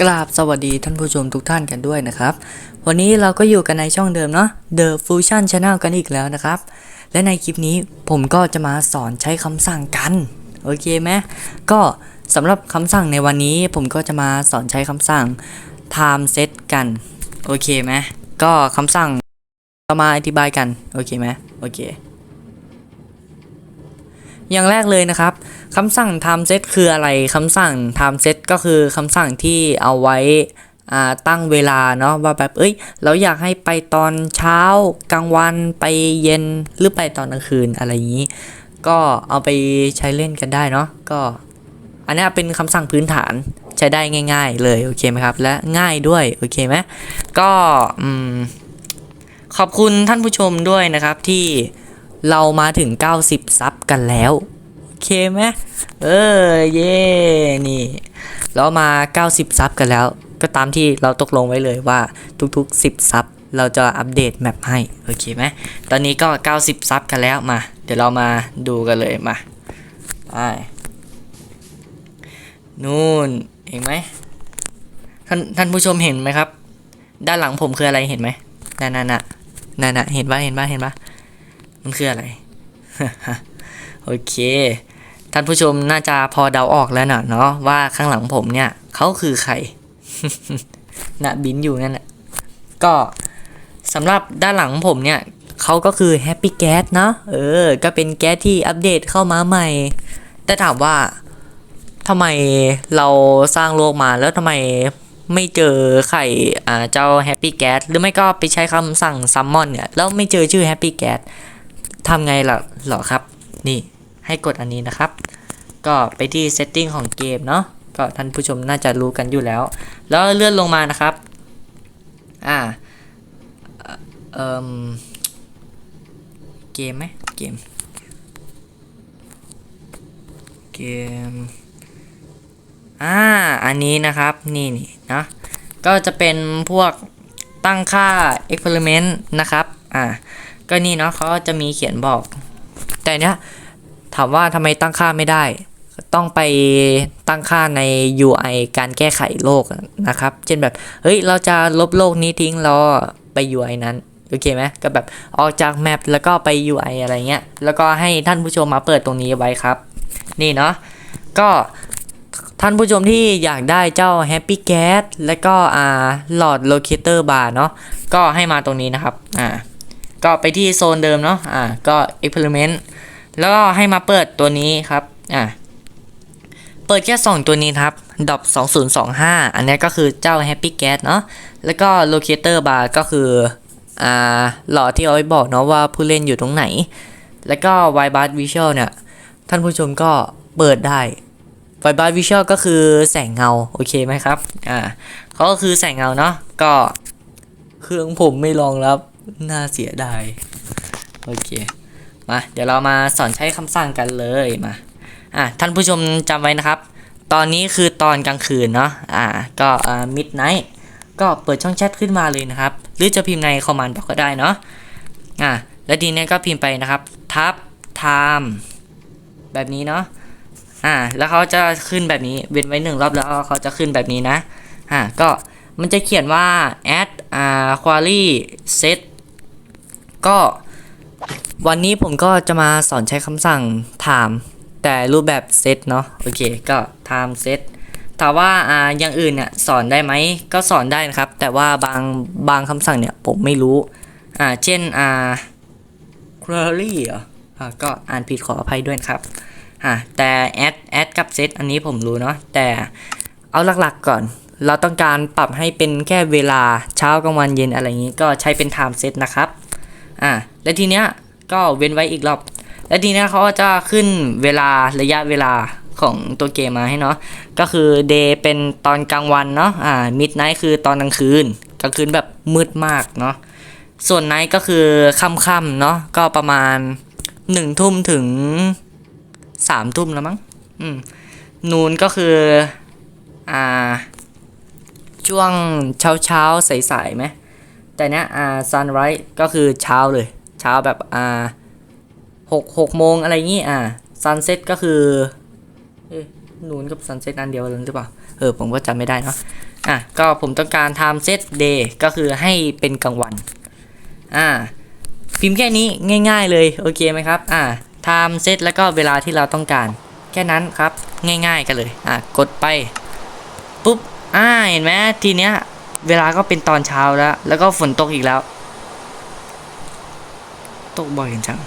กราบสวัสดีท่านผู้ชมทุกท่านกันด้วยนะครับ วันนี้เราก็อยู่กันในช่องเดิมเนาะ The Fusion Channel กันอีกแล้วนะครับ และในคลิปนี้ผมก็จะมาสอนใช้คำสั่งกัน โอเคไหมก็สำหรับคำสั่งในวันนี้ผมก็จะมาสอนใช้คำสั่ง time set กัน โอเคไหมก็คำสั่งมาอธิบายกัน โอเคไหมโอเค อย่างแรกเลยนะครับคำสั่ง time set คืออะไรคำสั่ง time set ก็คือคำสั่งที่เอาไว้ตั้งเวลาเนาะว่าแบบเอ้ย เราอยากให้ไปตอนเช้ากลางวันไปเย็นหรือไปตอนกลางคืนอะไรอย่างนี้ ก็เอาไปใช้เล่นกันได้เนาะก็ อันนี้เป็นคำสั่งพื้นฐานใช้ได้ง่าย ๆ เลยโอเคไหมครับ และง่ายด้วยโอเคไหมก็อืมขอบคุณท่านผู้ชมด้วยนะครับที่ เรามาถึง 90 ซับกันแล้ว โอเคไหมเออ เย่นี่ เรามา 90 ซับกันแล้ว ก็ตามที่เราตกลงไว้เลยว่าทุกๆ 10 ซับเราจะอัปเดตแมปให้ โอเคไหมตอนนี้ก็ 90 ซับกันแล้วมา เดี๋ยวเรามาดูกันเลยมาไปนู่นเห็นไหมท่านท่านผู้ชมเห็นไหมครับ ด้านหลังผมคืออะไรเห็นไหมนั่นน่ะน่ะนั่นน่ะเห็นปะเห็นปะเห็นปะ มันคืออะไร โอเค ท่านผู้ชมน่าจะพอเดาออกแล้วนะเนาะว่าข้างหลังผมเนี่ยเขาคือใครนะบินอยู่นั่นแหละก็สำหรับด้านหลังผมเนี่ยเขาก็คือ Happy Gas เนาะเออ ก็เป็นแก๊สที่อัปเดตเข้ามาใหม่ แต่ถามว่าทำไมเราสร้างโลกมาแล้วทำไมไม่เจอไข่อ่าเจ้า Happy Gas หรือไม่ก็ไปใช้คำสั่ง Summon เนี่ยแล้วไม่เจอชื่อ Happy Gas ทำไงล่ะหรอครับ นี่ให้กดอันนี้นะครับ ก็ไปที่ setting ของเกมเนาะก็ท่านผู้ชมน่าจะรู้กันอยู่แล้ว แล้วเลื่อนลงมานะครับ อ่าเอ่อเกมไหมเกม เกม อ่า อันนี้นะครับ นี่นี่เนาะก็จะเป็นพวกตั้งค่า experiment นะครับ อ่า ก็นี่เนาะเขาจะมีเขียนบอก แต่เนี้ยถามว่าทำไมตั้งค่าไม่ได้ ต้องไปตั้งค่าใน UI การแก้ไขโลกนะครับ เช่นแบบ เฮ้ย เราจะลบโลกนี้ทิ้งเราไป UI นั้นโอเคไหมก็แบบออกจากแมปแล้วก็ไป UI อะไรเงี้ย แล้วก็ให้ท่านผู้ชมมาเปิดตรงนี้ไว้ครับ นี่เนาะก็ท่านผู้ชมที่อยากได้เจ้า Happy Gas และก็อ่า Lord Locator Bar เนาะก็ให้มาตรงนี้นะครับอ่า ก็ไปที่โซนเดิมเนาะอ่าก็ experiment แล้วก็ให้มาเปิดตัวนี้ครับอ่าเปิดแค่2ตัวนี้ครับดอ2025 อันนี้ก็คือเจ้า Happy Gas เนาะแล้วก็ Locator Bar ก็คืออ่าหลอดที่เอาไว้บอกเนาะว่าผู้เล่นอยู่ตรงไหน แล้วก็ w i b a r Visual เนี่ย ท่านผู้ชมก็เปิดได้ w i b a r Visual ก็คือแสงเงา โอเคไหมครับอ่าเขาก็คือแสงเงาเนาะก็เครื่องผมไม่รองรับ น่าเสียดาย โอเค มา เดี๋ยวเรามาสอนใช้คำสั่งกันเลยมา อะ ท่านผู้ชมจำไว้นะครับ ตอนนี้คือตอนกลางคืนเนาะ อ่า ก็อ่า midnight ก็เปิดช่องแชทขึ้นมาเลยนะครับ หรือจะพิมพ์ในคอมมานด์บอกก็ได้เนาะ อ่า แล้วทีนี้ก็พิมพ์ไปนะครับ ทับ time แบบนี้เนาะ อ่า แล้วเขาจะขึ้นแบบนี้ เว้นไว้หนึ่งรอบแล้วเขาจะขึ้นแบบนี้นะ อ่า ก็มันจะเขียนว่า add อ่า query set ก็วันนี้ผมก็จะมาสอนใช้คำสั่ง time แต่รูปแบบ set เนาะโอเคก็ time set ถามว่าอ่าอย่างอื่นเนี่ยสอนได้ไหมก็สอนได้นะครับ แต่ว่าบางบางคำสั่งเนี่ยผมไม่รู้อ่าเช่นอ่า query เหรออ่าก็อ่านผิดขออภัยด้วยครับอะแต่ add add กับ set อันนี้ผมรู้เนาะแต่เอาหลักๆก่อน เราต้องการปรับให้เป็นแค่เวลาเช้ากลางวันเย็นอะไรอย่างนี้ก็ใช้เป็น time set นะครับ อะและทีเนี้ยก็เว้นไว้อีกรอบ และทีเนี้ยเขาก็จะขึ้นเวลาระยะเวลาของตัวเกมมาให้เนาะก็คือ day เป็นตอนกลางวันเนาะอ่า midnight คือตอนกลางคืนกลางคืนแบบมืดมากเนาะส่วน night ก็คือค่ำๆเนาะก็ประมาณหนึ่งทุ่มถึงสามทุ่มแล้วมั้งอืมนูนก็คืออ่าช่วงเช้าเช้าๆสายๆไหม แต่เนี้ยอ่า sunrise ก็คือเช้าเลย เช้าแบบอ่าหกหกโมงอะไรงี้อ่า sunset ก็คือเอ๊ะนูนกับ sunset อันเดียวกันหรือเปล่าเออผมก็จำไม่ได้เนาะอะก็ผมต้องการ time set day ก็คือให้เป็นกลางวันอ่าพิมพ์แค่นี้ง่าย ๆเลยโอเคไหมครับอ่า time set แล้วก็เวลาที่เราต้องการ แค่นั้นครับง่าย ๆ กันเลยอะกดไปปุ๊บอ่าเห็นไหมทีเนี้ย เวลาก็เป็นตอนเช้าแล้ว แล้วก็ฝนตกอีกแล้ว ตกบ่อยจัง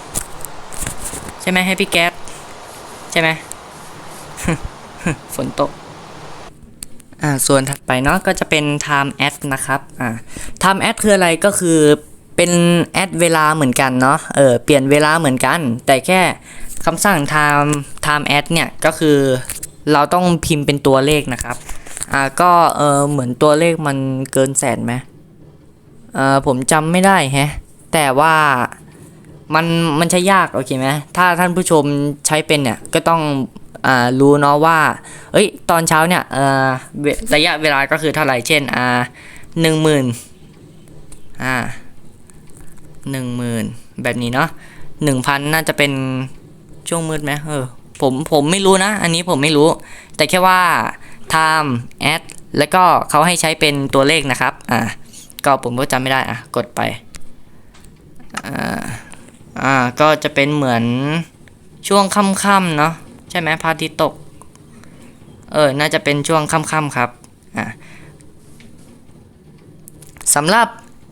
ใช่ไหมให้พี่แก๊สใช่ไหมฝนตก อ่า ส่วนถัดไปเนาะก็จะเป็น time at นะครับ อ่า time at คืออะไรก็คือเป็น at เวลาเหมือนกันเนาะ เออ เปลี่ยนเวลาเหมือนกัน แต่แค่คำสั่ง time time at เนี่ยก็คือเราต้องพิมพ์เป็นตัวเลขนะครับ อ่าก็เออเหมือนตัวเลขมันเกินแสนไหมเออผมจำไม่ได้แฮะ แต่ว่ามันมันใช้ยากโอเคไหมถ้าท่านผู้ชมใช้เป็นเนี่ยก็ต้องอ่ารู้เนาะว่า เอ้ยตอนเช้าเนี่ยเอ่อระยะเวลาก็คือเท่าไหร่เช่นอ่าหนึ่งหมื่นอ่าหนึ่งหมื่นแบบนี้เนาะหนึ่งพันน่าจะเป็นช่วงมืดไหมเออผมผมไม่รู้นะ อันนี้ผมไม่รู้ แต่แค่ว่า time at แล้วก็เขาให้ใช้เป็นตัวเลขนะครับ อ่า ก็ผมก็จำไม่ได้ อะ กดไป อ่า อ่า ก็จะเป็นเหมือนช่วงค่ำๆเนาะ ใช่ไหมพระอาทิตย์ตก เออ น่าจะเป็นช่วงค่ำๆครับ อะสำหรับ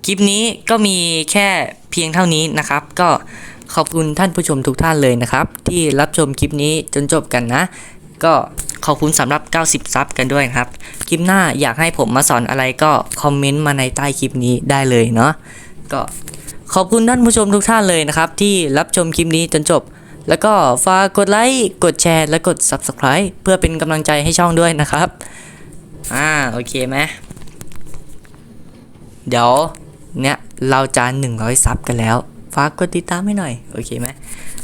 คลิปนี้ก็มีแค่เพียงเท่านี้นะครับ ก็ขอบคุณท่านผู้ชมทุกท่านเลยนะครับ ที่รับชมคลิปนี้จนจบกันนะ ก็ขอบคุณสำหรับ 90 ซับกันด้วยครับ คลิปหน้าอยากให้ผมมาสอนอะไรก็คอมเมนต์มาในใต้คลิปนี้ได้เลยเนาะก็ขอบคุณท่านผู้ชมทุกท่านเลยนะครับ ที่รับชมคลิปนี้จนจบ แล้วก็ฝากกดไลค์ กดแชร์ และกด Subscribe เพื่อเป็นกำลังใจให้ช่องด้วยนะครับ อ่า โอเคไหมเดี๋ยวเนี่ยเราจะ100 ซับกันแล้ว ฝากกดติดตามให้หน่อย โอเคไหม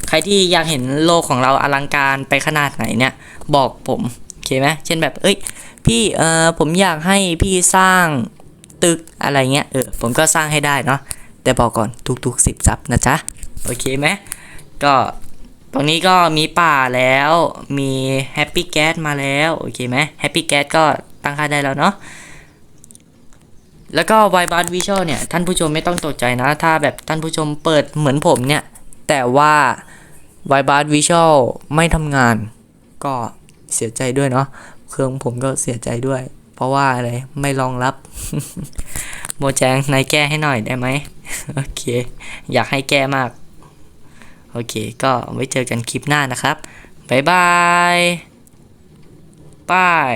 ใครที่อยากเห็นโลกของเราอลังการไปขนาดไหนเนี่ย บอกผมโอเคไหมเช่นแบบ เอ้ย พี่เออผมอยากให้พี่สร้างตึกอะไรเงี้ยเออผมก็สร้างให้ได้เนาะแต่บอกก่อนทุกๆ10ซับนะจ๊ะโอเคไหมก็ตรงนี้ก็มีป่าแล้วมีแฮปปี้แก๊สมาแล้วโอเคไหมแฮปปี้แก๊สก็ตั้งค่าได้แล้วเนาะแล้วก็ไวบัสวิชวลเนี่ย ท่านผู้ชมไม่ต้องตกใจนะ ถ้าแบบท่านผู้ชมเปิดเหมือนผมเนี่ย แต่ว่าไวบัสวิชวลไม่ทำงาน ก็เสียใจด้วยเนาะเครื่องผมก็เสียใจด้วย เพราะว่าอะไรไม่รองรับ โมแจงนายแก้ให้หน่อยได้ไหมโอเค อยากให้แก้มาก โอเค ก็ไว้เจอกันคลิปหน้านะครับ บ๊ายบายบาย